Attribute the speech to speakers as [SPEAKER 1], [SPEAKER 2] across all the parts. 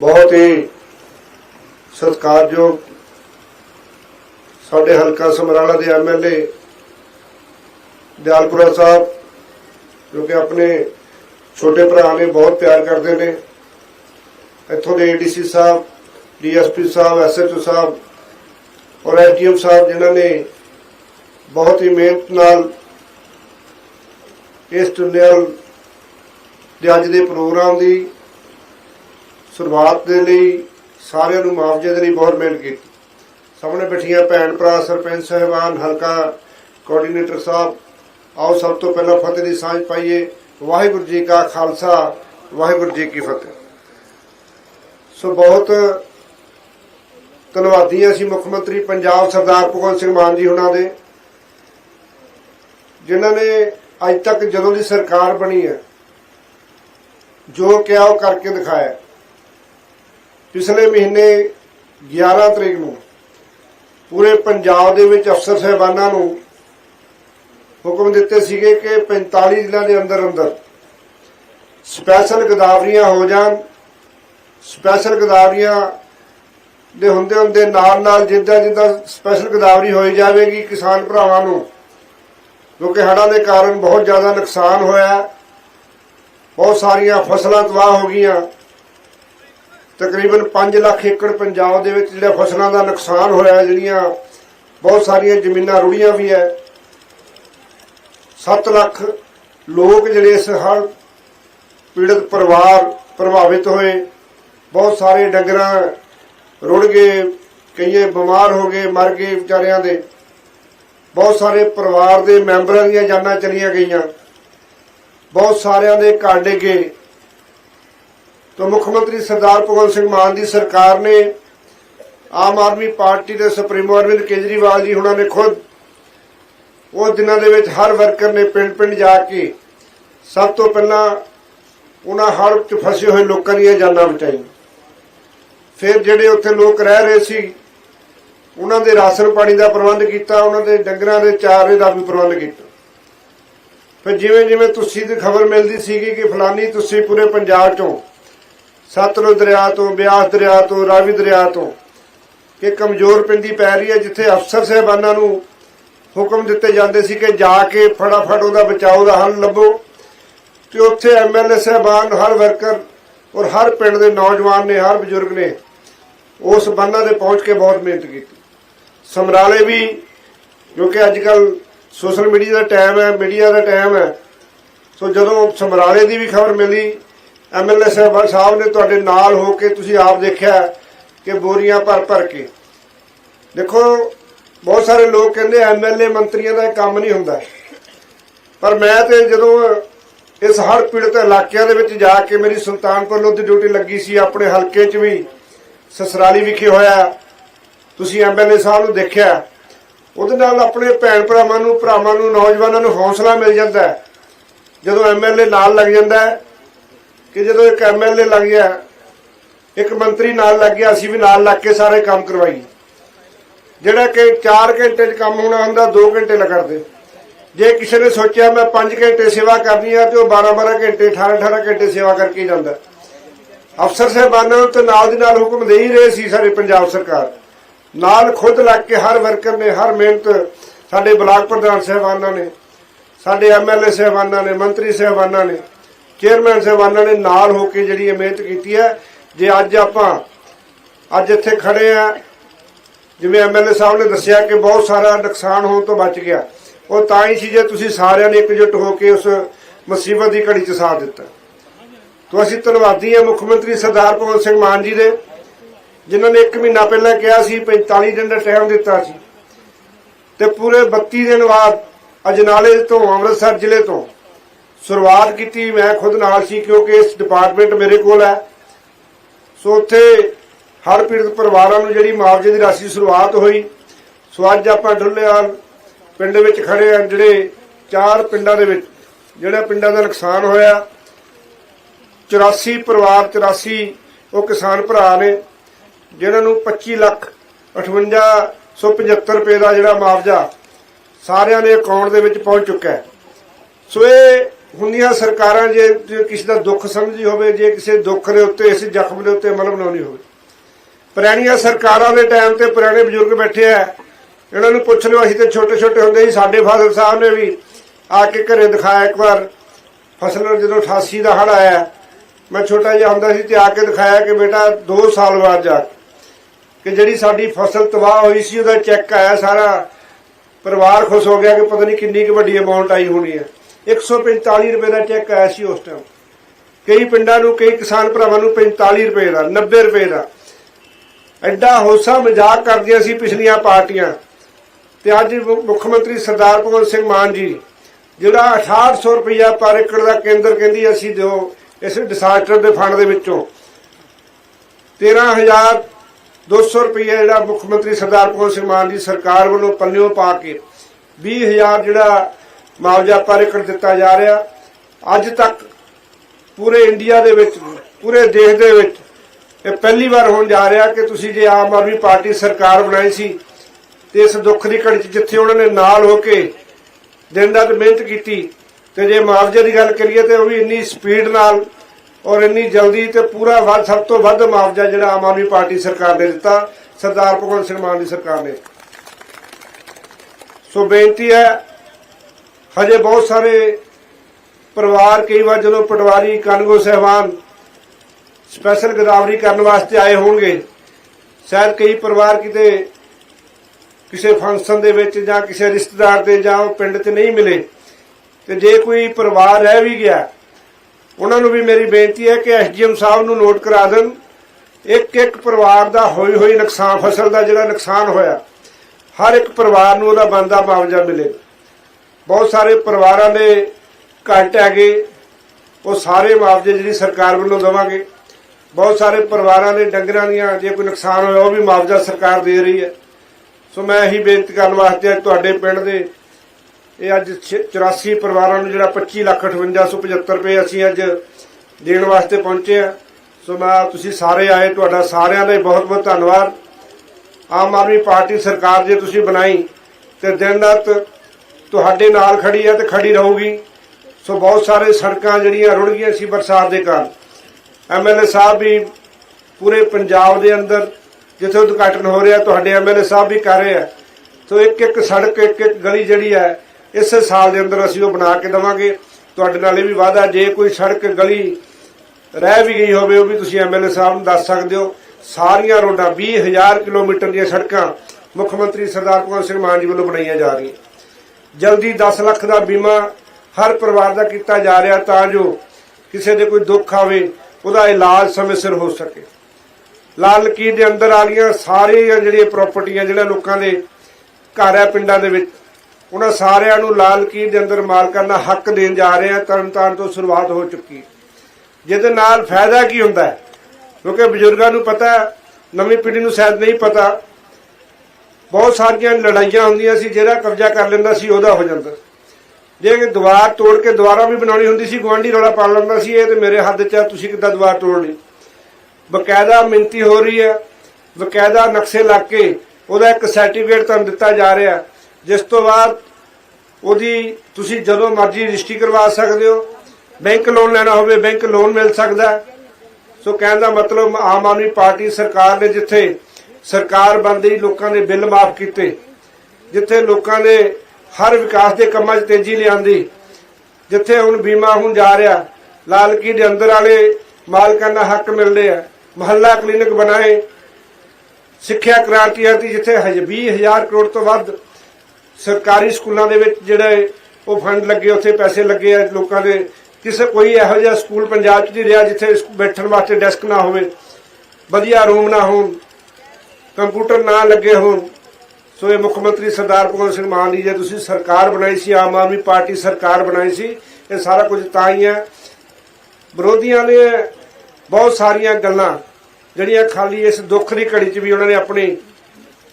[SPEAKER 1] ਬਹੁਤ ਹੀ ਸਤਿਕਾਰਯੋਗ ਸਾਡੇ ਹਲਕਾ ਸਮਰਾਲਾ ਦੇ ਐਮਐਲਏ ਦਿਆਲਪੁਰਾ ਸਾਹਿਬ, ਜੋ ਕਿ ਆਪਣੇ ਛੋਟੇ ਭਰਾ ਨੇ, ਬਹੁਤ ਪਿਆਰ ਕਰਦੇ ਨੇ। ਇੱਥੋਂ ਦੇ ਏਡੀਸੀ ਸਾਹਿਬ ਡੀਐਸਪੀ ਸਾਹਿਬ ਐਸਐਚਓ ਸਾਹਿਬ ਔਰ ਐਸਡੀਐਮ ਸਾਹਿਬ, ਜਿਨ੍ਹਾਂ ਨੇ ਬਹੁਤ ਹੀ ਮਿਹਨਤ ਨਾਲ ਇਸ ਟੁਨਲ ਦੇ ਅੱਜ ਦੇ ਪ੍ਰੋਗਰਾਮ ਦੀ ਸ਼ੁਰੂਆਤ ਦੇ ਲਈ ਸਾਰਿਆਂ ਨੂੰ ਮੁਆਵਜ਼ੇ ਦੇ ਲਈ ਬਹੁਤ ਮਿਹਨਤ ਕੀਤੀ। ਸਾਹਮਣੇ ਬੈਠੀਆਂ ਭੈਣ ਭਰਾ, ਸਰਪੰਚ ਸਹਿਬਾਨ, ਹਲਕਾ ਕੋਆਰਡੀਨੇਟਰ ਸਾਹਿਬ, ਆਓ ਸਭ ਤੋਂ ਪਹਿਲਾਂ ਫਤਿਹ ਦੀ ਸਾਂਝ ਪਾਈਏ। ਵਾਹਿਗੁਰੂ ਜੀ ਕਾ ਖਾਲਸਾ, ਵਾਹਿਗੁਰੂ ਜੀ ਕੀ ਫਤਿਹ। ਸੋ ਬਹੁਤ ਧੰਨਵਾਦੀ ਹਾਂ ਅਸੀਂ ਮੁੱਖ ਮੰਤਰੀ ਪੰਜਾਬ ਸਰਦਾਰ ਭਗਵੰਤ ਸਿੰਘ ਮਾਨ ਜੀ ਹੁਣਾਂ ਦੇ, ਜਿਨ੍ਹਾਂ ਨੇ ਅੱਜ ਤੱਕ ਜਦੋਂ ਦੀ ਸਰਕਾਰ ਬਣੀ ਹੈ, ਜੋ ਕਿਹਾ ਉਹ ਕਰਕੇ ਦਿਖਾਇਆ। ਪਿਛਲੇ ਮਹੀਨੇ 11 ਤਰੀਕ ਨੂੰ ਪੂਰੇ ਪੰਜਾਬ ਦੇ ਵਿੱਚ ਅਫਸਰ ਸਹਿਬਾਨਾਂ ਨੂੰ ਹੁਕਮ ਦਿੱਤੇ ਸੀਗੇ ਕਿ 45 ਜ਼ਿਲ੍ਹਿਆਂ ਦੇ ਅੰਦਰ ਅੰਦਰ ਸਪੈਸ਼ਲ ਗਦਾਵਰੀਆਂ ਹੋ ਜਾਣ। ਸਪੈਸ਼ਲ ਗਦਾਵਰੀਆਂ ਦੇ ਹੁੰਦੇ ਹੁੰਦੇ ਨਾਲ ਨਾਲ ਜਿੱਦਾਂ ਜਿੱਦਾਂ ਸਪੈਸ਼ਲ ਗਦਾਵਰੀ ਹੋਈ ਜਾਵੇਗੀ ਕਿਸਾਨ ਭਰਾਵਾਂ ਨੂੰ, ਕਿਉਂਕਿ ਹੜ੍ਹਾਂ ਦੇ ਕਾਰਨ ਬਹੁਤ ਜ਼ਿਆਦਾ ਨੁਕਸਾਨ ਹੋਇਆ। ਬਹੁਤ ਸਾਰੀਆਂ ਫਸਲਾਂ ਤਬਾਹ ਹੋ ਗਈਆਂ। ਤਕਰੀਬਨ 5 ਲੱਖ ਏਕੜ ਪੰਜਾਬ ਦੇ ਵਿੱਚ ਜਿਹੜਾ ਫਸਲਾਂ ਦਾ ਨੁਕਸਾਨ ਹੋਇਆ ਜਿਹੜੀਆਂ ਬਹੁਤ ਸਾਰੀਆਂ ਜ਼ਮੀਨਾਂ ਰੁੜੀਆਂ ਵੀ ਹੈ। 7 ਲੱਖ ਲੋਕ ਜਿਹੜੇ ਇਸ ਹੜ੍ਹ ਪੀੜਤ ਪਰਿਵਾਰ ਪ੍ਰਭਾਵਿਤ ਹੋਏ। ਬਹੁਤ ਸਾਰੇ ਡੰਗਰਾਂ ਰੁੜ ਗਏ, ਕਈਏ ਬਿਮਾਰ ਹੋ ਗਏ, ਮਰ ਗਏ ਵਿਚਾਰਿਆਂ ਦੇ। ਬਹੁਤ ਸਾਰੇ ਪਰਿਵਾਰ ਦੇ ਮੈਂਬਰਾਂ ਦੀਆਂ ਜਾਨਾਂ ਚਲੀਆਂ ਗਈਆਂ। ਬਹੁਤ ਸਾਰਿਆਂ ਦੇ ਘਰ ਡਿੱਗੇ ਤਾਂ ਮੁੱਖ ਮੰਤਰੀ ਸਰਦਾਰ ਭਗਵੰਤ ਸਿੰਘ ਮਾਨ ਦੀ ਸਰਕਾਰ ਨੇ ਆਮ ਆਦਮੀ ਪਾਰਟੀ ਦੇ ਸੁਪਰੀਮੋ ਅਰਵਿੰਦ ਕੇਜਰੀਵਾਲ ਜੀ ਹੁਣਾਂ ਨੇ ਖੁਦ ਉਹ ਦਿਨਾਂ ਦੇ ਵਿੱਚ ਹਰ ਵਰਕਰ ਨੇ ਪਿੰਡ-ਪਿੰਡ ਜਾ ਕੇ ਸਭ ਤੋਂ ਪਹਿਲਾਂ ਉਹਨਾਂ ਹੜ੍ਹ 'ਚ ਫਸੇ ਹੋਏ ਲੋਕਾਂ ਦੀਆਂ ਜਾਨਾਂ ਬਚਾਈਆਂ। ਫਿਰ ਜਿਹੜੇ ਉੱਥੇ ਲੋਕ ਰਹਿ ਰਹੇ ਸੀ, ਉਹਨਾਂ ਦੇ ਰਾਸ਼ਨ ਪਾਣੀ ਦਾ ਪ੍ਰਬੰਧ ਕੀਤਾ, ਉਹਨਾਂ ਦੇ ਡੰਗਰਾਂ ਦੇ ਚਾਰੇ ਦਾ ਵੀ ਪ੍ਰਬੰਧ ਕੀਤਾ। ਫਿਰ ਜਿਵੇਂ ਜਿਵੇਂ ਤੁਸੀਂ ਦੀ ਖਬਰ ਮਿਲਦੀ ਸੀਗੀ ਕਿ ਫਲਾਨੀ ਤੁਸੀਂ ਪੂਰੇ ਪੰਜਾਬ ਚੋਂ ਸਤਲੁਜ ਦਰਿਆ ਤੋਂ, ਬਿਆਸ ਦਰਿਆ ਤੋਂ, ਰਾਵੀ ਦਰਿਆ ਤੋਂ। ਕਿ ਕਮਜ਼ੋਰ ਪਿੰਡੀ ਪੈ ਰਹੀ ਹੈ, ਜਿੱਥੇ ਅਫਸਰ ਸਹਿਬਾਨਾਂ ਨੂੰ ਹੁਕਮ ਦਿੱਤੇ ਜਾਂਦੇ ਸੀ ਕਿ ਜਾ ਕੇ ਫਟਾਫਟ ਉਹਦਾ ਬਚਾਓ ਦਾ ਹੱਲ ਲੱਭੋ। ਤੇ ਉੱਥੇ ਐਮਐਲਏ ਸਹਿਬਾਨ, ਹਰ ਵਰਕਰ ਔਰ ਹਰ ਪਿੰਡ ਦੇ ਨੌਜਵਾਨ ਨੇ, ਹਰ ਬਜ਼ੁਰਗ ਨੇ ਉਸ ਬੰਨਾਂ ਦੇ ਪਹੁੰਚ ਕੇ ਬਹੁਤ ਮਿਹਨਤ ਕੀਤੀ। ਸਮਰਾਲੇ ਵੀ ਕਿਉਂਕਿ ਅੱਜ ਕੱਲ ਸੋਸ਼ਲ ਮੀਡੀਆ ਦਾ ਟਾਈਮ ਹੈ, ਮੀਡੀਆ ਦਾ ਟਾਈਮ ਹੈ, ਸੋ ਜਦੋਂ ਸਮਰਾਲੇ ਦੀ ਵੀ ਖਬਰ ਮਿਲੀ ਐਮਐਲਏ ਸਾਹਿਬ ਸਾਹਿਬ ਨੇ ਤੁਹਾਡੇ ਨਾਲ ਹੋ ਕੇ ਤੁਸੀਂ ਆਪ ਦੇਖਿਆ ਕਿ ਬੋਰੀਆਂ ਭਰ ਭਰ ਕੇ। ਦੇਖੋ, ਬਹੁਤ ਸਾਰੇ ਲੋਕ ਕਹਿੰਦੇ ਐਮਐਲਏ ਮੰਤਰੀਆਂ ਦਾ ਕੰਮ ਨਹੀਂ ਹੁੰਦਾ। ਪਰ ਮੈਂ ਤੇ ਜਦੋਂ ਇਸ ਹਰ ਪੀੜਤ ਇਲਾਕਿਆਂ ਦੇ ਵਿੱਚ ਜਾ ਕੇ ਮੇਰੀ ਸੁਲਤਾਨਪੁਰ ਲੋਧੀ ਡਿਊਟੀ ਲੱਗੀ ਸੀ, ਆਪਣੇ ਹਲਕੇ 'ਚ ਵੀ ਸਸਰਾਲੀ ਵਿਖੇ ਹੋਇਆ, ਤੁਸੀਂ ਐਮਐਲਏ ਸਾਹਿਬ ਨੂੰ ਦੇਖਿਆ, ਉਹਦੇ ਨਾਲ ਆਪਣੇ ਭੈਣ ਭਰਾਵਾਂ ਨੂੰ ਭਰਾਵਾਂ ਨੂੰ, ਨੌਜਵਾਨਾਂ ਨੂੰ ਹੌਸਲਾ ਮਿਲ ਜਾਂਦਾ ਹੈ। ਜਦੋਂ ਐਮਐਲਏ ਨਾਲ ਲੱਗ ਜਾਂਦਾ ਕਿ ਜਦੋਂ ਇੱਕ ਐਮਐਲਏ ਲੱਗ ਗਿਆ, ਇੱਕ ਮੰਤਰੀ ਨਾਲ ਲੱਗ ਗਿਆ, ਅਸੀਂ ਵੀ ਨਾਲ ਲੱਗ ਕੇ ਸਾਰੇ ਕੰਮ ਕਰਵਾਈ। ਜਿਹੜਾ ਕਿ 4 ਘੰਟੇ 'ਚ ਕੰਮ ਹੋਣਾ ਹੁੰਦਾ 2 ਘੰਟੇ ਲਗੜਦੇ ਜੇ ਕਿਸੇ ਨੇ ਸੋਚਿਆ, ਮੈਂ 5 ਘੰਟੇ ਸੇਵਾ ਕਰਨੀ ਆ, ਤੇ ਉਹ 12 12 ਘੰਟੇ 18 18 ਘੰਟੇ ਸੇਵਾ ਕਰਕੇ ਜਾਂਦਾ। ਅਫਸਰ ਸਾਹਿਬਾਨਾਂ ਨੂੰ ਤੇ ਨਾਲ ਦੀ ਨਾਲ ਹੁਕਮ ਦੇ ਹੀ ਰਹੇ ਸੀ ਸਾਡੇ ਪੰਜਾਬ ਸਰਕਾਰ। ਨਾਲ ਖੁਦ ਲੱਗ ਕੇ ਹਰ ਵਰਕਰ ਨੇ, ਹਰ ਮਿਹਨਤ ਸਾਡੇ ਬਲਾਕ ਪ੍ਰਧਾਨ ਸਾਹਿਬਾਨਾਂ ਨੇ, ਸਾਡੇ ਐਮਐਲਏ ਸਾਹਿਬਾਨਾਂ ਨੇ, ਮੰਤਰੀ ਸਾਹਿਬਾਨਾਂ ਨੇ ਚੇਅਰਮੈਨ ਸਾਹਿਬਾਨਾਂ ਨੇ ਨਾਲ ਹੋ ਕੇ ਜਿਹੜੀ ਇਹ ਮਿਹਨਤ ਕੀਤੀ ਹੈ, ਜੇ ਅੱਜ ਆਪਾਂ, ਅੱਜ ਇੱਥੇ ਖੜੇ ਆ, ਜਿਵੇਂ ਐਮਐਲਏ ਸਾਹਿਬ ਨੇ ਦੱਸਿਆ ਕਿ ਬਹੁਤ ਸਾਰਾ ਨੁਕਸਾਨ ਹੋਣ ਤੋਂ ਬਚ ਗਿਆ, ਉਹ ਤਾਂ ਹੀ ਸੀ ਜੇ ਤੁਸੀਂ ਸਾਰਿਆਂ ਨੇ ਇਕਜੁੱਟ ਹੋ ਕੇ ਉਸ ਮੁਸੀਬਤ ਦੀ ਘੜੀ 'ਚ ਸਾਥ ਦਿੱਤਾ। ਤੋਂ ਅਸੀਂ ਧੰਨਵਾਦੀ ਹਾਂ ਮੁੱਖ ਮੰਤਰੀ ਸਰਦਾਰ ਭਗਵੰਤ ਸਿੰਘ ਮਾਨ ਜੀ ਦੇ, ਜਿਨ੍ਹਾਂ ਨੇ 1 ਮਹੀਨਾ ਪਹਿਲਾਂ ਕਿਹਾ ਸੀ 45 ਦਿਨ ਦਾ ਟਾਈਮ ਦਿੱਤਾ ਸੀ। ਤੇ ਪੂਰੇ 32 ਦਿਨ ਬਾਅਦ ਅਜਨਾਲੇ ਤੋਂ, ਅੰਮ੍ਰਿਤਸਰ ਜ਼ਿਲ੍ਹੇ ਤੋਂ ਸ਼ੁਰੂਆਤ ਕੀਤੀ ਮੈਂ ਖੁਦ ਨਾਲ ਸੀ ਕਿਉਂਕਿ ਇਸ ਡਿਪਾਰਟਮੈਂਟ ਮੇਰੇ ਕੋਲ ਹੈ। ਸੋ ਉੱਥੇ ਹਰ ਪੀੜਤ ਪਰਿਵਾਰਾਂ ਨੂੰ ਜਿਹੜੀ ਮੁਆਵਜ਼ੇ ਦੀ ਰਾਸ਼ੀ ਸ਼ੁਰੂਆਤ ਹੋਈ। ਸੋ ਅੱਜ ਆਪਾਂ ਡੁੱਲੇਵਾਲ ਪਿੰਡ ਵਿੱਚ ਖੜੇ ਆ ਜਿਹੜੇ ਚਾਰ ਪਿੰਡਾਂ ਦੇ ਵਿੱਚ, ਜਿਹੜਾ ਪਿੰਡਾਂ ਦਾ ਨੁਕਸਾਨ ਹੋਇਆ। 84 ਪਰਿਵਾਰ 84 ਉਹ ਕਿਸਾਨ ਭਰਾ ਨੇ, ਜਿਨ੍ਹਾਂ ਨੂੰ 25 ਲੱਖ 5875 ਰੁਪਏ ਦਾ ਜਿਹੜਾ ਮੁਆਵਜ਼ਾ ਸਾਰਿਆਂ ਦੇ ਅਕਾਊਂਟ ਦੇ ਵਿੱਚ ਪਹੁੰਚ ਚੁੱਕਾ ਹੈ। ਸੋ ਇਹ ਹੁੰਦੀਆਂ ਸਰਕਾਰਾਂ ਜੇ ਜੇ ਕਿਸੇ ਦਾ ਦੁੱਖ ਸਮਝੀ ਹੋਵੇ, ਜੇ ਕਿਸੇ ਦੁੱਖ ਦੇ ਉੱਤੇ ਇਸ ਜ਼ਖਮ ਦੇ ਉੱਤੇ ਅਮਲ ਬਣਾਉਣੀ ਹੋਵੇ। ਪੁਰਾਣੀਆਂ ਸਰਕਾਰਾਂ ਦੇ ਟਾਈਮ ਤੇ ਪੁਰਾਣੇ ਬਜ਼ੁਰਗ ਬੈਠੇ ਆ। ਇਹਨਾਂ ਨੂੰ ਪੁੱਛ ਲਿਓ, ਅਸੀਂ ਤੇ ਛੋਟੇ ਛੋਟੇ ਹੁੰਦੇ ਸੀ, ਸਾਡੇ ਫਾਦਰ ਸਾਹਿਬ ਨੇ ਵੀ ਆ ਕੇ ਘਰੇ ਦਿਖਾਇਆ ਇੱਕ ਵਾਰ। ਫਸਲ ਜਦੋਂ 88 ਦਾ ਹੜ ਆਇਆ, ਮੈਂ ਛੋਟਾ ਜਿਹਾ ਹੁੰਦਾ ਸੀ ਤੇ ਆ ਕੇ ਦਿਖਾਇਆ ਕਿ ਬੇਟਾ 2 ਸਾਲ ਬਾਅਦ ਜਾ ਕਿ ਜਿਹੜੀ ਸਾਡੀ ਫਸਲ ਤਬਾਹ ਹੋਈ ਸੀ, ਉਹਦਾ ਚੈੱਕ ਆਇਆ ਸਾਰਾ। ਪਰਿਵਾਰ ਖੁਸ਼ ਹੋ ਗਿਆ ਕਿ ਪਤਾ ਨਹੀਂ ਕਿੰਨੀ ਕੁ ਵੱਡੀ ਅਮਾਉਂਟ ਆਈ ਹੋਣੀ ਹੈ। 145 ਰੁਪਏ ਦਾ ਚੈੱਕ ਆਇਆ ਸੀ ਉਸ ਟਾਈਮ ਕਈ ਪਿੰਡਾਂ ਨੂੰ, ਕਈ ਕਿਸਾਨ ਭਰਾਵਾਂ ਨੂੰ 45 ਰੁਪਏ ਦਾ 90 ਰੁਪਏ ਦਾ। ਐਡਾ ਹੋਸਾ ਮਜ਼ਾਕ ਕਰਦੀਆਂ ਸੀ ਪਿਛਲੀਆਂ ਪਾਰਟੀਆਂ। ਤੇ ਅੱਜ ਮੁੱਖ ਮੰਤਰੀ ਸਰਦਾਰ ਭਗਵੰਤ ਸਿੰਘ ਮਾਨ ਜੀ, ਜਿਹੜਾ 6800 ਰੁਪਇਆ ਪਰ ਏਕੜ ਦਾ ਕੇਂਦਰ ਕਹਿੰਦੀ ਅਸੀਂ ਦਿਓ ਇਸ ਡਿਸਾਸਟਰ ਦੇ ਫੰਡ ਦੇ ਵਿੱਚੋਂ। 13200 ਰੁਪਇਆ ਜਿਹੜਾ ਮੁੱਖ ਮੰਤਰੀ ਸਰਦਾਰ ਭਗਵੰਤ ਸਿੰਘ ਮਾਨ ਦੀ ਸਰਕਾਰ ਵੱਲੋਂ ਪੱਲਿਓਂ ਪਾ ਕੇ 20000 ਜਿਹੜਾ ਮੁਆਵਜ਼ਾ ਪਰ ਦਿੱਤਾ ਜਾ ਰਿਹਾ। ਅੱਜ ਤੱਕ ਪੂਰੇ ਇੰਡੀਆ ਦੇ ਵਿੱਚ, ਪੂਰੇ ਦੇਸ਼ ਦੇ ਵਿੱਚ ਇਹ ਪਹਿਲੀ ਵਾਰ ਹੋਣ ਜਾ ਰਿਹਾ ਕਿ ਤੁਸੀਂ ਜੇ ਆਮ ਆਦਮੀ ਪਾਰਟੀ ਸਰਕਾਰ ਬਣਾਈ ਸੀ ਤੇ ਇਸ ਦੁੱਖ ਦੀ ਘੜੀ 'ਚ ਜਿੱਥੇ ਉਹਨਾਂ ਨੇ ਨਾਲ ਹੋ ਕੇ ਦਿਨ ਰਾਤ ਮਿਹਨਤ ਕੀਤੀ ਤੇ ਜੇ ਮੁਆਵਜ਼ੇ ਦੀ ਗੱਲ ਕਰੀਏ ਤੇ ਉਹ ਵੀ ਇੰਨੀ ਸਪੀਡ ਨਾਲ ਔਰ ਇੰਨੀ ਜਲਦੀ ਤੇ ਪੂਰਾ ਵੱਧ, ਸਭ ਤੋਂ ਵੱਧ ਮੁਆਵਜ਼ਾ ਜਿਹੜਾ ਆਮ ਆਦਮੀ ਪਾਰਟੀ ਸਰਕਾਰ ਨੇ ਦਿੱਤਾ, ਸਰਦਾਰ ਭਗਵੰਤ ਸਿੰਘ ਮਾਨ ਦੀ ਸਰਕਾਰ ਨੇ। ਸੋ ਬੇਨਤੀ ਹੈ ਹਜੇ ਬਹੁਤ ਸਾਰੇ ਪਰਿਵਾਰ ਕਈ ਵਾਰ ਜਦੋਂ ਪਟਵਾਰੀ ਕਾਨੂੰਗੋ ਸਹਿਬਾਨ ਸਪੈਸ਼ਲ ਗਦਾਵਰੀ ਕਰਨ ਵਾਸਤੇ ਆਏ ਹੋਣਗੇ, ਸ਼ਾਇਦ ਕਈ ਪਰਿਵਾਰ ਕਿਤੇ ਕਿਸੇ ਫੰਕਸ਼ਨ ਦੇ ਵਿੱਚ ਜਾਂ ਕਿਸੇ ਰਿਸ਼ਤੇਦਾਰ ਦੇ ਜਾਂ ਉਹ ਪਿੰਡ 'ਚ ਨਹੀਂ ਮਿਲੇ। ਤੇ ਜੇ ਕੋਈ ਪਰਿਵਾਰ ਰਹਿ ਵੀ ਗਿਆ, ਉਹਨਾਂ ਨੂੰ ਵੀ ਮੇਰੀ ਬੇਨਤੀ ਹੈ ਕਿ ਐਸਡੀਐਮ ਸਾਹਿਬ ਨੂੰ ਨੋਟ ਕਰਾ ਦੇਣ। ਇੱਕ ਇੱਕ ਪਰਿਵਾਰ ਦਾ ਹੋਈ ਹੋਈ ਨੁਕਸਾਨ, ਫਸਲ ਦਾ ਜਿਹੜਾ ਨੁਕਸਾਨ ਹੋਇਆ, ਹਰ ਇੱਕ ਪਰਿਵਾਰ ਨੂੰ ਉਹਦਾ ਬੰਦਾ ਮੁਆਵਜ਼ਾ ਮਿਲੇ। ਬਹੁਤ ਸਾਰੇ ਪਰਿਵਾਰਾਂ ਦੇ ਘੱਟ ਹੈਗੇ, ਉਹ ਸਾਰੇ ਮੁਆਵਜ਼ੇ ਜਿਹੜੀ ਸਰਕਾਰ ਵੱਲੋਂ ਦੇਵਾਂਗੇ। ਬਹੁਤ ਸਾਰੇ ਪਰਿਵਾਰਾਂ ਦੇ ਡੰਗਰਾਂ ਦੀਆਂ ਜੇ ਕੋਈ ਨੁਕਸਾਨ ਹੋਇਆ, ਉਹ ਵੀ ਮੁਆਵਜ਼ਾ ਸਰਕਾਰ ਦੇ ਰਹੀ ਹੈ। ਸੋ ਮੈਂ ਇਹੀ ਬੇਨਤੀ ਕਰਨ ਵਾਸਤੇ ਅੱਜ ਤੁਹਾਡੇ ਪਿੰਡ ਦੇ, ਇਹ ਅੱਜ ਛ- 84 ਪਰਿਵਾਰਾਂ ਨੂੰ ਜਿਹੜਾ 25 ਲੱਖ 5875 ਰੁਪਏ ਅਸੀਂ ਅੱਜ ਦੇਣ ਵਾਸਤੇ ਪਹੁੰਚੇ ਆ ਸੋ ਮੈਂ, ਤੁਸੀਂ ਸਾਰੇ ਆਏ, ਤੁਹਾਡਾ ਸਾਰਿਆਂ ਦਾ ਬਹੁਤ ਬਹੁਤ ਧੰਨਵਾਦ। ਆਮ ਆਦਮੀ ਪਾਰਟੀ ਸਰਕਾਰ ਜੇ ਤੁਸੀਂ ਬਣਾਈ, ਤੇ ਦਿਨ ਰਾਤ ਤੁਹਾਡੇ ਨਾਲ ਖੜੀ ਹੈ ਤੇ ਖੜੀ ਰਹੂਗੀ। ਸੋ ਬਹੁਤ ਸਾਰੇ ਸੜਕਾਂ ਜਿਹੜੀਆਂ ਰੁੜ ਗਈਆਂ ਸੀ ਬਰਸਾਤ ਦੇ ਕਾਰਨ। ਐਮਐਲਏ ਸਾਹਿਬ ਵੀ ਪੂਰੇ ਪੰਜਾਬ ਦੇ ਅੰਦਰ ਜਿੱਥੇ ਉਦਘਾਟਨ ਹੋ ਰਿਹਾ, ਤੁਹਾਡੇ ਐਮਐਲਏ ਸਾਹਿਬ ਵੀ ਕਰ ਰਹੇ ਆ। ਸੋ ਇੱਕ ਇੱਕ ਸੜਕ, ਇੱਕ ਇੱਕ ਗਲੀ ਜਿਹੜੀ ਹੈ ਇਸੇ ਸਾਲ ਦੇ ਅੰਦਰ ਅਸੀਂ ਉਹ ਬਣਾ ਕੇ ਦੇਵਾਂਗੇ। ਤੁਹਾਡੇ ਨਾਲ ਇਹ ਵੀ ਵਾਅਦਾ, ਜੇ ਕੋਈ ਸੜਕ, ਗਲੀ ਰਹਿ ਵੀ ਗਈ ਹੋਵੇ, ਉਹ ਵੀ ਤੁਸੀਂ ਐਮਐਲਏ ਸਾਹਿਬ ਨੂੰ ਦੱਸ ਸਕਦੇ ਹੋ। ਸਾਰੀਆਂ ਰੋਡਾਂ 20000 ਕਿਲੋਮੀਟਰ ਦੀਆਂ ਸੜਕਾਂ ਮੁੱਖ ਮੰਤਰੀ ਸਰਦਾਰ ਭਗਵੰਤ ਸਿੰਘ ਮਾਨ ਜੀ ਵੱਲੋਂ ਬਣਾਈਆਂ ਜਾ ਰਹੀਆਂ। ਜਲਦੀ 10 ਲੱਖ ਦਾ ਬੀਮਾ ਹਰ ਪਰਿਵਾਰ ਦਾ ਕੀਤਾ ਜਾ ਰਿਹਾ ਤਾਂ ਜੋ ਕਿਸੇ ਦੇ ਕੋਈ ਦੁੱਖ ਆਵੇ, ਉਹਦਾ ਇਲਾਜ ਸਮੇਂ ਸਿਰ ਹੋ ਸਕੇ। ਲਾਲ ਲਕੀਰ ਦੇ ਅੰਦਰ ਵਾਲੀਆਂ ਸਾਰੀਆਂ ਜਿਹੜੀਆਂ ਪ੍ਰਾਪਰਟੀਆਂ ਜਿਹੜਾ ਲੋਕਾਂ ਦੇ ਘਰ ਹੈ ਪਿੰਡਾਂ ਦੇ ਵਿੱਚ, ਉਹਨਾਂ ਸਾਰਿਆਂ ਨੂੰ ਲਾਲ ਲਕੀਰ ਦੇ ਅੰਦਰ ਮਾਲਕਾਂ ਦਾ ਹੱਕ ਦੇਣ ਜਾ ਰਹੇ ਆ, ਤਰਨਤਾਰਨ ਤੋਂ ਸ਼ੁਰੂਆਤ ਹੋ ਚੁੱਕੀ ਜਿਹਦੇ ਨਾਲ ਫਾਇਦਾ ਕੀ ਹੁੰਦਾ ਕਿਉਂਕਿ ਬਜ਼ੁਰਗਾਂ ਨੂੰ ਪਤਾ ਨਵੀਂ ਪੀੜ੍ਹੀ ਨੂੰ ਸ਼ਾਇਦ ਨਹੀਂ ਪਤਾ ਬਹੁਤ ਸਾਰੀਆਂ ਲੜਾਈਆਂ ਹੁੰਦੀਆਂ ਸੀ, ਜਿਹੜਾ ਕਬਜ਼ਾ ਕਰ ਲੈਂਦਾ ਸੀ, ਉਹਦਾ ਹੋ ਜਾਂਦਾ। ਜੇ ਕਿ ਦੀਵਾਰ ਤੋੜ ਕੇ ਦੁਬਾਰਾ ਵੀ ਬਣਾਉਣੀ ਹੁੰਦੀ ਸੀ ਗਵਾਂਢੀ ਰੌਲਾ ਪਾ ਲੈਂਦਾ ਸੀ, ਇਹ ਤੇ ਮੇਰੇ ਹੱਥ 'ਚ ਤੁਸੀਂ ਕਿੱਦਾਂ ਦੀਵਾਰ ਤੋੜ ਲਈ? ਬਕਾਇਦਾ ਮਿੰਤੀ ਹੋ ਰਹੀ ਹੈ, ਬਕਾਇਦਾ ਨਕਸ਼ੇ ਲੱਗ ਕੇ ਉਹਦਾ ਇੱਕ ਸਰਟੀਫਿਕੇਟ ਤੁਹਾਨੂੰ ਦਿੱਤਾ ਜਾ ਰਿਹਾ। ਜਿਸ ਤੋਂ ਬਾਅਦ ਉਹਦੀ ਤੁਸੀਂ ਜਦੋਂ ਮਰਜ਼ੀ ਰਜਿਸਟਰੀ ਕਰਵਾ ਸਕਦੇ ਹੋ, ਬੈਂਕ ਲੋਨ ਲੈਣਾ ਹੋਵੇ, ਬੈਂਕ ਲੋਨ ਮਿਲ ਸਕਦਾ। ਸੋ ਕਹਿਣ ਦਾ ਮਤਲਬ ਆਮ ਆਦਮੀ ਪਾਰਟੀ ਸਰਕਾਰ ਨੇ ਜਿੱਥੇ ਸਰਕਾਰ ਬਣਦੀ ਲੋਕਾਂ ਦੇ ਬਿੱਲ ਮਾਫ ਕੀਤੇ, ਜਿੱਥੇ ਲੋਕਾਂ ਦੇ ਹਰ ਵਿਕਾਸ ਦੇ ਕੰਮਾਂ 'ਚ ਤੇਜ਼ੀ ਲਿਆਂਦੀ, ਜਿੱਥੇ ਹੁਣ ਬੀਮਾ ਹੁਣ ਜਾ ਰਿਹਾ ਲਾਲ ਲਾਲਕੀ ਦੇ ਅੰਦਰ ਵਾਲੇ ਮਾਲਕਾਂ ਦਾ ਹੱਕ ਮਿਲਦੇ ਆ ਮਹੱਲਾ ਕਲੀਨਿਕ ਬਣਾਏ, ਸਿੱਖਿਆ ਕ੍ਰਾਂਤੀ ਆਤੀ ਜਿੱਥੇ ਹਜੇ 20000 ਕਰੋੜ ਤੋਂ ਵੱਧ ਸਰਕਾਰੀ ਸਕੂਲਾਂ ਦੇ ਵਿੱਚ ਜਿਹੜੇ ਉਹ ਫੰਡ ਲੱਗੇ, ਉੱਥੇ ਪੈਸੇ ਲੱਗੇ ਆ ਲੋਕਾਂ ਦੇ, ਕਿਸੇ ਕੋਈ ਇਹੋ ਜਿਹਾ ਸਕੂਲ ਪੰਜਾਬ 'ਚ ਨਹੀਂ ਰਿਹਾ ਜਿੱਥੇ ਬੈਠਣ ਵਾਸਤੇ ਡੈਸਕ ਨਾ ਹੋਵੇ, ਵਧੀਆ ਰੂਮ ਨਾ ਹੋਣ ਕੰਪਿਊਟਰ ਨਾ ਲੱਗੇ ਹੋਣ। ਸੋ ਇਹ ਮੁੱਖ ਮੰਤਰੀ ਸਰਦਾਰ ਭਗਵੰਤ ਸਿੰਘ ਮਾਨ ਜੀ, ਜੇ ਤੁਸੀਂ ਸਰਕਾਰ ਬਣਾਈ ਸੀ, ਆਮ ਆਦਮੀ ਪਾਰਟੀ ਸਰਕਾਰ ਬਣਾਈ ਸੀ, ਇਹ ਸਾਰਾ ਕੁਝ ਤਾਂ ਹੀ ਹੈ। ਵਿਰੋਧੀਆਂ ਨੇ ਬਹੁਤ ਸਾਰੀਆਂ ਗੱਲਾਂ, ਜਿਹੜੀਆਂ ਖਾਲੀ ਇਸ ਦੁੱਖ ਦੀ ਘੜੀ 'ਚ ਵੀ ਉਹਨਾਂ ਨੇ ਆਪਣੀ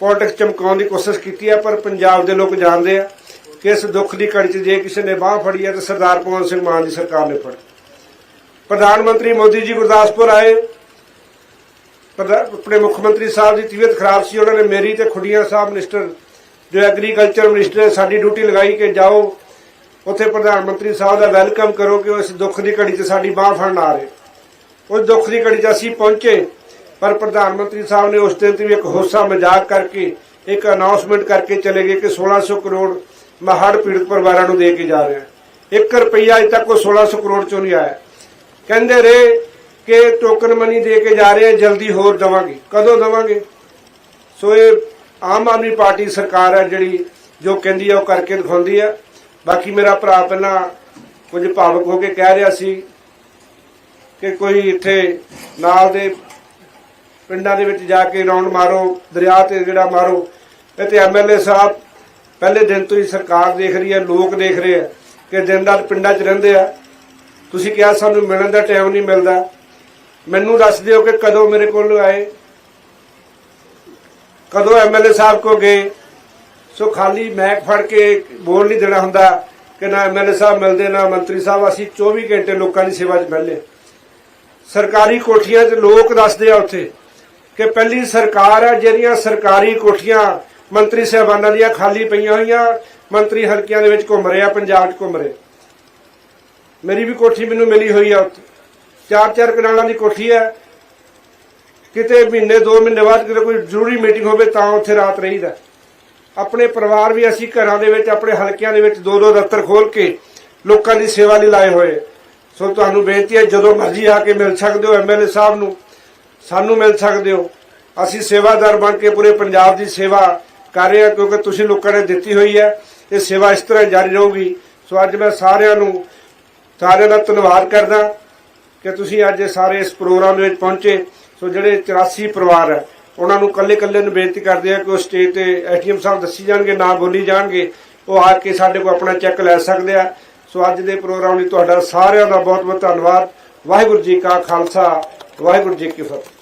[SPEAKER 1] ਪੋਲਿਟਿਕਸ ਚਮਕਾਉਣ ਦੀ ਕੋਸ਼ਿਸ਼ ਕੀਤੀ ਹੈ, ਪਰ ਪੰਜਾਬ ਦੇ ਲੋਕ ਜਾਣਦੇ ਆ ਕਿ ਇਸ ਦੁੱਖ ਦੀ ਘੜੀ 'ਚ ਜੇ ਕਿਸੇ ਨੇ ਬਾਹ ਫੜੀ ਹੈ, ਤਾਂ ਸਰਦਾਰ ਭਗਵੰਤ ਸਿੰਘ ਮਾਨ ਦੀ ਸਰਕਾਰ ਨੇ ਫੜੀ। ਪ੍ਰਧਾਨ ਮੰਤਰੀ ਮੋਦੀ ਜੀ ਗੁਰਦਾਸਪੁਰ ਆਏ। ਆਪਣੇ ਮੁੱਖ ਮੰਤਰੀ ਸਾਹਿਬ ਦੀ ਤਬੀਅਤ ਖਰਾਬ ਸੀ ਉਹਨਾਂ ਨੇ ਮੇਰੀ ਤੇ ਖੁੱਡੀਆਂ ਸਾਹਿਬ ਮਿਨਿਸਟਰ ਜੋ ਐਗਰੀਕਲਚਰ ਮਿਨਿਸਟਰ ਹੈ, ਸਾਡੀ ਡਿਊਟੀ ਲਗਾਈ ਕਿ ਜਾਓ ਉੱਥੇ ਪ੍ਰਧਾਨ ਮੰਤਰੀ ਸਾਹਿਬ ਦਾ ਵੈਲਕਮ ਕਰੋ ਕਿ ਉਹ ਇਸ ਦੁੱਖ ਦੀ ਘੜੀ 'ਚ ਸਾਡੀ ਬਾਹ ਫੜਨ ਆ ਰਹੇ। ਉਸ ਦੁੱਖ ਦੀ ਘੜੀ 'ਚ ਅਸੀਂ ਪਹੁੰਚੇ ਪਰ ਪ੍ਰਧਾਨ ਮੰਤਰੀ ਸਾਹਿਬ ਨੇ ਉਸ ਦਿਨ ਤੇ ਵੀ ਇੱਕ ਹੋਸਾ ਮਜ਼ਾਕ ਕਰਕੇ ਇੱਕ ਅਨਾਉਂਸਮੈਂਟ ਕਰਕੇ ਚਲੇ ਗਏ ਕਿ 1600 ਕਰੋੜ ਮੈਂ ਹੜ੍ਹ ਪੀੜਤ ਪਰਿਵਾਰਾਂ ਨੂੰ ਦੇ ਕੇ ਜਾ ਰਿਹਾ 1 ਰੁਪਈਆ ਅਜੇ ਤੱਕ ਉਹ 1600 ਕਰੋੜ ਚੋਂ ਨਹੀਂ ਆਇਆ। ਕਹਿੰਦੇ ਰਹੇ ਕਿ ਟੋਕਨ ਮਨੀ ਦੇ ਕੇ ਜਾ ਰਹੇ ਹਾਂ ਜਲਦੀ ਹੋਰ ਦਵਾਂਗੇ। ਕਦੋਂ ਦਵਾਂਗੇ? ਸੋ ਇਹ ਆਮ ਆਦਮੀ ਪਾਰਟੀ ਸਰਕਾਰ ਹੈ ਜਿਹੜੀ, ਜੋ ਕਹਿੰਦੀ ਹੈ ਉਹ ਕਰਕੇ ਦਿਖਾਉਂਦੀ ਹੈ ਬਾਕੀ ਮੇਰਾ ਭਰਾ ਪਹਿਲਾਂ ਕੁਝ ਭਾਵਕ ਹੋ ਕੇ ਕਹਿ ਰਿਹਾ ਸੀ ਕਿ ਕੋਈ ਇੱਥੇ ਨਾਲ ਦੇ ਪਿੰਡਾਂ ਦੇ ਵਿੱਚ ਜਾ ਕੇ ਰੌਂਡ ਮਾਰੋ, ਦਰਿਆ ਤੇ ਜਿਹੜਾ ਮਾਰੋ। ਇਹ ਤੇ ਐਮਐਲਏ ਸਾਹਿਬ ਪਹਿਲੇ ਦਿਨ ਤੋਂ ਹੀ ਸਰਕਾਰ ਦੇਖ ਰਹੀ ਹੈ, ਲੋਕ ਦੇਖ ਰਹੇ ਆ ਕਿ ਦਿਨ ਰਾਤ ਪਿੰਡਾਂ 'ਚ ਰਹਿੰਦੇ ਆ। ਤੁਸੀਂ ਕਿਹਾ ਸਾਨੂੰ ਮਿਲਣ ਦਾ ਟਾਈਮ ਨਹੀਂ ਮਿਲਦਾ। ਮੈਨੂੰ ਦੱਸ ਦਿਓ ਕਿ ਕਦੋਂ ਮੇਰੇ ਕੋਲ ਆਏ, ਕਦੋਂ ਐਮਐਲਏ ਸਾਹਿਬ ਕੋ ਗਏ। ਸੋ ਖਾਲੀ ਮੈਕ ਫੜ ਕੇ ਬੋਲ ਨਹੀਂ ਦੇਣਾ ਹੁੰਦਾ ਕਿ ਨਾ ਐਮਐਲਏ ਸਾਹਿਬ ਮਿਲਦੇ, ਨਾ ਮੰਤਰੀ ਸਾਹਿਬ। ਅਸੀਂ 24 ਘੰਟੇ ਲੋਕਾਂ ਦੀ ਸੇਵਾ 'ਚ ਮਿਲਦੇ ਸਰਕਾਰੀ ਕੋਠੀਆਂ 'ਚ ਲੋਕ ਦੱਸਦੇ ਆ ਉੱਥੇ ਕਿ ਪਹਿਲੀ ਸਰਕਾਰ ਆ, ਜਿਹੜੀਆਂ ਸਰਕਾਰੀ ਕੋਠੀਆਂ ਮੰਤਰੀ ਸਾਹਿਬਾਨਾਂ ਦੀਆਂ ਖਾਲੀ ਪਈਆਂ ਹੋਈਆਂ, ਮੰਤਰੀ ਹਲਕਿਆਂ ਦੇ ਵਿੱਚ ਘੁੰਮ ਰਹੇ ਆ ਪੰਜਾਬ 'ਚ ਘੁੰਮ ਰਹੇ। ਮੇਰੀ ਵੀ ਕੋਠੀ ਮੈਨੂੰ ਮਿਲੀ ਹੋਈ ਆ ਉੱਥੇ। ਚਾਰ ਚਾਰ ਕਨਾਲਾਂ ਦੀ ਕੋਠੀ ਹੈ। ਕਿਤੇ ਮਹੀਨੇ, ਦੋ ਮਹੀਨੇ ਬਾਅਦ ਕਿਤੇ ਕੋਈ ਜ਼ਰੂਰੀ ਮੀਟਿੰਗ ਹੋਵੇ ਤਾਂ ਉੱਥੇ ਰਾਤ ਰਹੀਦਾ। ਆਪਣੇ ਪਰਿਵਾਰ ਵੀ ਅਸੀਂ ਘਰਾਂ ਦੇ ਵਿੱਚ, ਆਪਣੇ ਹਲਕਿਆਂ ਦੇ ਵਿੱਚ ਦੋ ਦੋ ਦਫ਼ਤਰ ਖੋਲ ਕੇ ਲੋਕਾਂ ਦੀ ਸੇਵਾ ਲਈ ਲਾਏ ਹੋਏ। ਸੋ ਤੁਹਾਨੂੰ ਬੇਨਤੀ ਹੈ, ਜਦੋਂ ਮਰਜ਼ੀ ਆ ਕੇ ਮਿਲ ਸਕਦੇ ਹੋ ਐਮਐਲਏ ਸਾਹਿਬ ਨੂੰ, ਸਾਨੂੰ ਮਿਲ ਸਕਦੇ ਹੋ। ਅਸੀਂ ਸੇਵਾਦਾਰ ਬਣ ਕੇ ਪੂਰੇ ਪੰਜਾਬ ਦੀ ਸੇਵਾ ਕਰ ਰਹੇ ਹਾਂ, ਕਿਉਂਕਿ ਤੁਸੀਂ ਲੋਕਾਂ ਨੇ ਦਿੱਤੀ ਹੋਈ ਹੈ। ਇਹ ਸੇਵਾ ਇਸ ਤਰ੍ਹਾਂ ਜਾਰੀ ਰਹੂਗੀ। ਸੋ ਅੱਜ ਮੈਂ ਸਾਰਿਆਂ ਨੂੰ, ਸਾਰਿਆਂ ਦਾ ਧੰਨਵਾਦ ਕਰਦਾ। ਕਿ ਤੁਸੀਂ ਅੱਜ ਸਾਰੇ ਇਸ ਪ੍ਰੋਗਰਾਮ ਦੇ ਵਿੱਚ ਪਹੁੰਚੇ। ਸੋ ਜਿਹੜੇ 84 ਪਰਿਵਾਰ ਹੈ, ਉਹਨਾਂ ਨੂੰ ਕੱਲੇ ਕੱਲੇ ਨੂੰ ਬੇਨਤੀ ਕਰਦੇ ਆ ਕਿ ਉਹ ਸਟੇਜ ਤੇ ਐਟੀਐਮ ਸਾਹਿਬ ਦੱਸੀ ਜਾਣਗੇ, ਨਾ ਬੋਲੀ ਜਾਣਗੇ। ਉਹ ਆ ਕੇ ਸਾਡੇ ਕੋਲ ਆਪਣਾ ਚੈੱਕ ਲੈ ਸਕਦੇ ਆ। ਸੋ ਅੱਜ ਦੇ ਪ੍ਰੋਗਰਾਮ ਲਈ ਤੁਹਾਡਾ ਸਾਰਿਆਂ ਦਾ ਬਹੁਤ ਬਹੁਤ ਧੰਨਵਾਦ। ਵਾਹਿਗੁਰੂ ਜੀ ਕਾ ਖਾਲਸਾ, ਵਾਹਿਗੁਰੂ ਜੀ ਕੀ ਫਤਿਹ।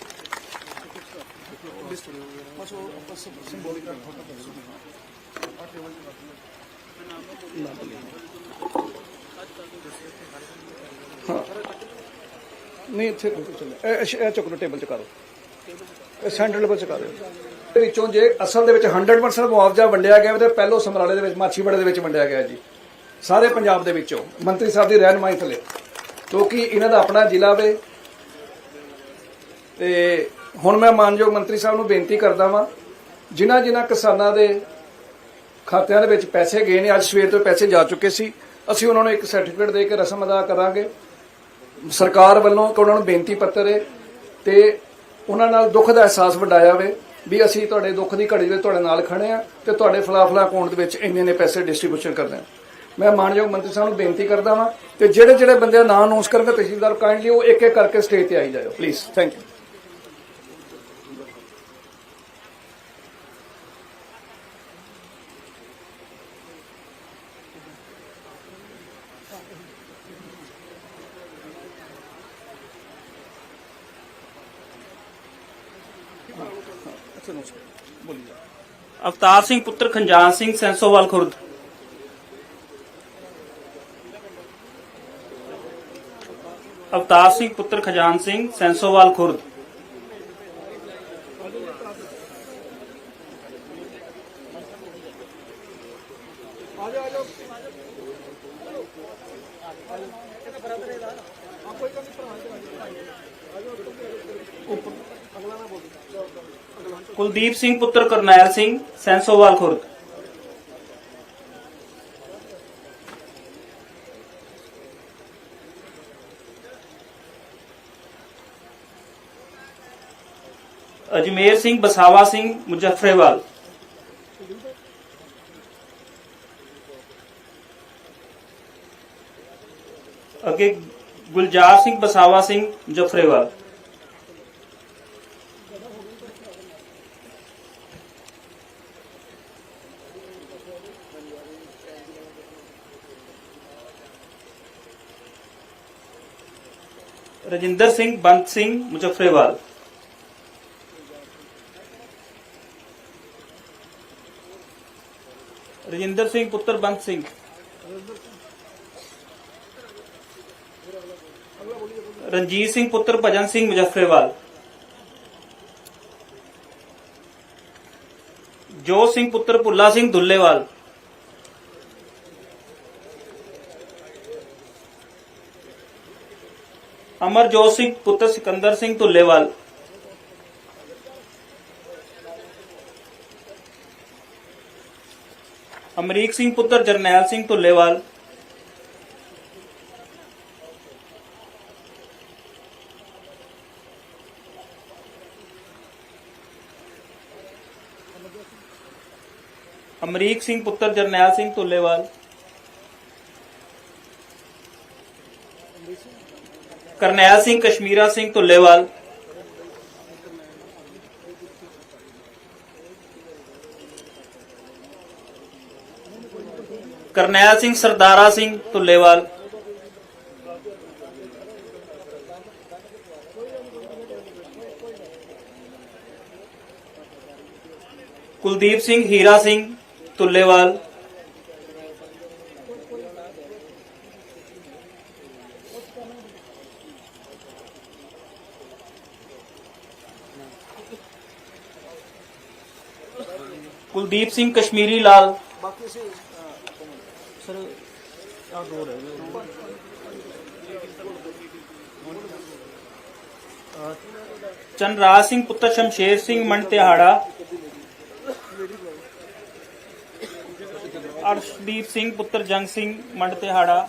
[SPEAKER 2] ਨਹੀਂ, ਇੱਥੇ ਇਹ ਚੁੱਕ ਲਓ, ਟੇਬਲ ਚੁਕਾ ਦਿਓ ਇਹ ਸੈਂਟਰ ਲੈਵਲ ਚੁਕਾ ਦਿਓ। ਇਹਦੇ ਵਿੱਚੋਂ ਜੇ ਅਸਲ ਦੇ ਵਿੱਚ 100% ਮੁਆਵਜ਼ਾ ਵੰਡਿਆ ਗਿਆ ਤੇ ਪਹਿਲੋ ਸਮਰਾਲੇ ਦੇ ਵਿੱਚ ਮਾਛੀਵਾੜੇ ਦੇ ਵਿੱਚ ਵੰਡਿਆ ਗਿਆ ਜੀ। ਸਾਰੇ ਪੰਜਾਬ ਦੇ ਵਿੱਚੋਂ। ਮੰਤਰੀ ਸਾਹਿਬ ਦੀ ਰਹਿਨਮਾਈ ਥਲੇ। ਕਿਉਂਕਿ ਇਹਨਾਂ ਦਾ ਆਪਣਾ ਜ਼ਿਲ੍ਹਾ ਵੇ। ਤੇ ਹੁਣ ਮੈਂ ਮਾਨਯੋਗ ਮੰਤਰੀ ਸਾਹਿਬ ਨੂੰ ਬੇਨਤੀ ਕਰਦਾ ਵਾਂ, ਜਿਨ੍ਹਾਂ ਜਿਨ੍ਹਾਂ ਕਿਸਾਨਾਂ ਦੇ ਖਾਤਿਆਂ ਦੇ ਵਿੱਚ ਪੈਸੇ ਗਏ ਨੇ, ਅੱਜ ਸਵੇਰ ਤੋਂ ਪੈਸੇ ਜਾ ਚੁੱਕੇ ਸੀ, ਅਸੀਂ ਉਹਨਾਂ ਨੂੰ ਇੱਕ ਸਰਟੀਫਿਕੇਟ ਦੇ ਕੇ ਰਸਮ ਅਦਾ ਕਰਾਂਗੇ। ਸਰਕਾਰ ਵੱਲੋਂ ਕਿ ਉਹਨਾਂ ਨੂੰ ਬੇਨਤੀ ਪੱਤਰ ਹੈ ਤੇ ਉਹਨਾਂ ਨਾਲ ਦੁੱਖ ਦਾ ਅਹਿਸਾਸ ਵੰਡਾਇਆ ਵੇ ਵੀ ਅਸੀਂ ਤੁਹਾਡੇ ਦੁੱਖ ਦੀ ਘੜੀ ਵਿੱਚ ਤੁਹਾਡੇ ਨਾਲ ਖੜੇ ਆ ਤੇ ਤੁਹਾਡੇ ਫਲਾਫਲਾ ਅਕਾਊਂਟ ਦੇ ਵਿੱਚ ਇੰਨੇ ਨੇ ਪੈਸੇ ਡਿਸਟ੍ਰੀਬਿਊਸ਼ਨ ਕਰਦੇ ਆ ਮੈਂ ਮਾਨਯੋਗ ਮੰਤਰੀ ਸਾਹਿਬ ਨੂੰ ਬੇਨਤੀ ਕਰਦਾ ਹਾਂ ਤੇ ਜਿਹੜੇ ਜਿਹੜੇ ਬੰਦੇ ਦਾ ਨਾਂ ਅਨਾਉਂਸ ਕਰਨਗੇ ਤਹਿਸੀਲਦਾਰ ਕਾਈਂਡਲੀ ਉਹ ਇੱਕ ਇੱਕ ਕਰਕੇ ਸਟੇਜ ਤੇ ਆਈ ਜਾਇਓ please thank you
[SPEAKER 3] Avtar Singh ਪੁੱਤਰ ਖੰਜਾਨ ਸਿੰਘ ਸੈਂਸੋਵਾਲ ਖੁਰਦ। ਅਵਤਾਰ ਸਿੰਘ ਪੁੱਤਰ ਖਜਾਨ ਸਿੰਘ ਸੈਂਸੋਵਾਲ ਖੁਰਦ। ਕੁਲਦੀਪ ਸਿੰਘ ਪੁੱਤਰ ਕਰਨੈਲ ਸਿੰਘ ਸੈਂਸੋਵਾਲ ਖੁਰਦ ਅਜਮੇਰ ਸਿੰਘ ਬਸਾਵਾ ਸਿੰਘ ਮੁਜ਼ੱਫਰੇਵਾਲ ਅੱਗੇ ਗੁਲਜ਼ਾਰ ਸਿੰਘ ਬਸਾਵਾ ਸਿੰਘ ਜਫਰੇਵਾਲ ਰਜਿੰਦਰ ਸਿੰਘ ਬੰਤ ਸਿੰਘ ਮੁਜ਼ੱਫਰੇਵਾਲ ਰਜਿੰਦਰ ਸਿੰਘ ਪੁੱਤਰ ਬੰਤ ਸਿੰਘ ਰਣਜੀਤ ਸਿੰਘ ਪੁੱਤਰ ਭਜਨ ਸਿੰਘ ਮੁਜ਼ੱਫਰੇਵਾਲ ਜੋ ਸਿੰਘ ਪੁੱਤਰ ਭੁੱਲਾ ਸਿੰਘ ਦੁੱਲੇਵਾਲ ਅਮਰਜੋਤ ਸਿੰਘ ਪੁੱਤਰ ਸਿਕੰਦਰ ਸਿੰਘ ਧੁੱਲੇਵਾਲ ਅਮਰੀਕ ਸਿੰਘ ਪੁੱਤਰ ਜਰਨੈਲ ਸਿੰਘ ਧੁੱਲੇਵਾਲ ਅਮਰੀਕ ਸਿੰਘ ਪੁੱਤਰ ਜਰਨੈਲ ਸਿੰਘ ਧੁੱਲੇਵਾਲ ਕਰਨੈਲ ਸਿੰਘ ਕਸ਼ਮੀਰਾ ਸਿੰਘ ਧੁੱਲੇਵਾਲ ਕਰਨੈਲ ਸਿੰਘ ਸਰਦਾਰਾ ਸਿੰਘ ਧੁੱਲੇਵਾਲ ਕੁਲਦੀਪ ਸਿੰਘ ਹੀਰਾ ਸਿੰਘ ਧੁੱਲੇਵਾਲ ਕੁਲਦੀਪ ਸਿੰਘ ਕਸ਼ਮੀਰੀ ਲਾਲ। ਚੰਦਰਾਜ ਸਿੰਘ ਪੁੱਤਰ ਸ਼ਮਸ਼ੇਰ ਸਿੰਘ ਮਨ ਤਿਹਾੜਾ। ਅਰਸ਼ਦੀਪ ਸਿੰਘ ਪੁੱਤਰ ਜੰਗ ਸਿੰਘ ਮੰਡ ਤਿਹਾੜਾ।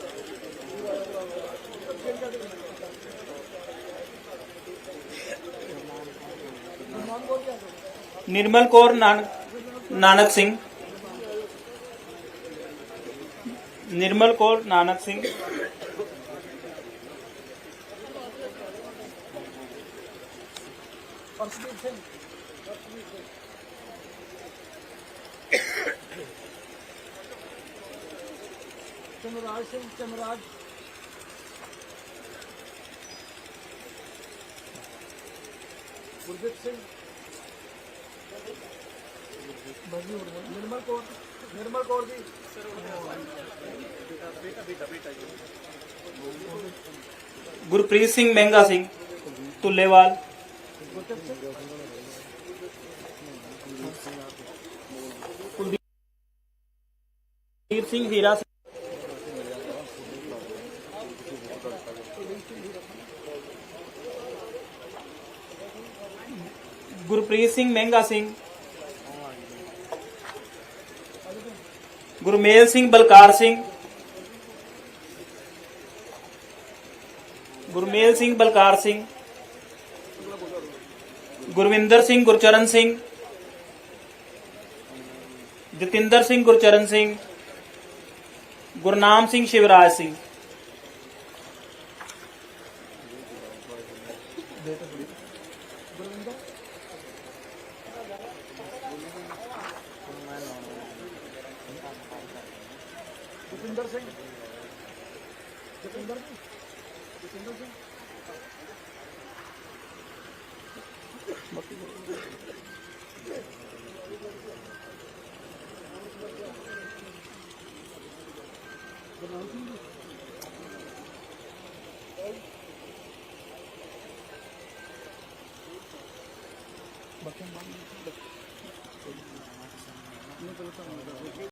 [SPEAKER 3] ਨਿਰਮਲ ਕੌਰ ਨਾਨਕ ਨਾਨਕ ਸਿੰਘ ਨਿਰਮਲ ਕੌਰ ਨਾਨਕ ਸਿੰਘ
[SPEAKER 2] ਚਮਰਾਜ ਸਿੰਘ ਚਮਰਾਜ ਗੁਰਦੀਪ ਸਿੰਘ। ਨਿਰਮਲ ਕੌਰ ਨਿਰਮਲ ਕੌਰ ਜੀ।
[SPEAKER 3] ਗੁਰਪ੍ਰੀਤ ਸਿੰਘ ਮਹਿੰਗਾ ਸਿੰਘ ਤੁੱਲੇਵਾਲ ਕੁਲਦੀਪ ਸਿੰਘ ਹੀਰਾ ਗੁਰਪ੍ਰੀਤ ਸਿੰਘ ਮਹਿੰਗਾ ਸਿੰਘ ਗੁਰਮੇਲ ਸਿੰਘ ਬਲਕਾਰ ਸਿੰਘ ਗੁਰਮੇਲ ਸਿੰਘ ਬਲਕਾਰ ਸਿੰਘ ਗੁਰਵਿੰਦਰ ਸਿੰਘ ਗੁਰਚਰਨ ਸਿੰਘ ਜਤਿੰਦਰ ਸਿੰਘ ਗੁਰਚਰਨ ਸਿੰਘ ਗੁਰਨਾਮ ਸਿੰਘ ਸ਼ਿਵਰਾਜ ਸਿੰਘ
[SPEAKER 2] ਜਤਿੰਦਰ ਸਿੰਘ। ਜਤਿੰਦਰ ਜਤਿੰਦਰ ਸਿੰਘ।